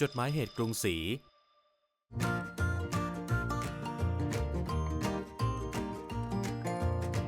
จดหมายเหตุกรุงศรี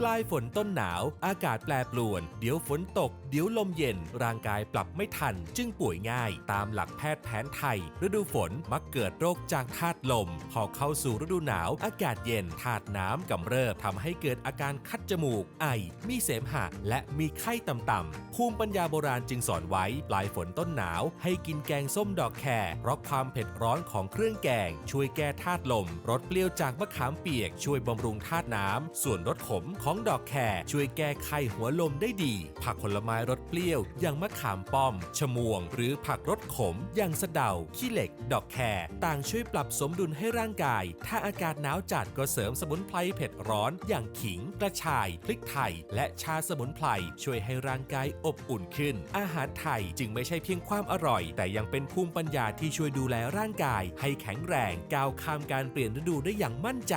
ปลายฝนต้นหนาว อากาศแปรปรวน เดี๋ยวฝนตก เดี๋ยวลมเย็น ร่างกายปรับไม่ทัน จึงป่วยง่าย ตามหลักแพทย์แผนไทย ฤดูฝนมักเกิดโรคจากธาตุลม พอเข้าสู่ฤดูหนาว อากาศเย็นธาตุน้ำกำเริบทำให้เกิดอาการคัดจมูก ไอ มีเสมหะ และมีไข้ต่ำๆภูมิปัญญาโบราณจึงสอนไว้ ปลายฝนต้นหนาว ให้กินแกงส้มดอกแครเพราะความเผ็ดร้อนของเครื่องแกง ช่วยแก้ธาตุลมรสเปรี้ยวจากมะขามเปียก ช่วยบำรุงธาตุน้ำส่วนรสขมของของดอกแครช่วยแก้ไขหัวลมได้ดี ผักผลไม้รสเปรี้ยวอย่างมะขามป้อมชะมวง หรือผักรสขม อย่างสะเดา ขี้เหล็ก ดอกแครต่างช่วยปรับสมดุลให้ร่างกาย ถ้าอากาศหนาวจัดก็เสริมสมุนไพรเผ็ดร้อน อย่างขิง กระชาย พริกไทย และชาสมุนไพรช่วยให้ร่างกายอบอุ่นขึ้น อาหารไทยจึงไม่ใช่เพียงความอร่อย แต่ยังเป็นภูมิปัญญาที่ช่วยดูแลร่างกาย ให้แข็งแรงก้าวข้ามการเปลี่ยนฤดูได้อย่างมั่นใจ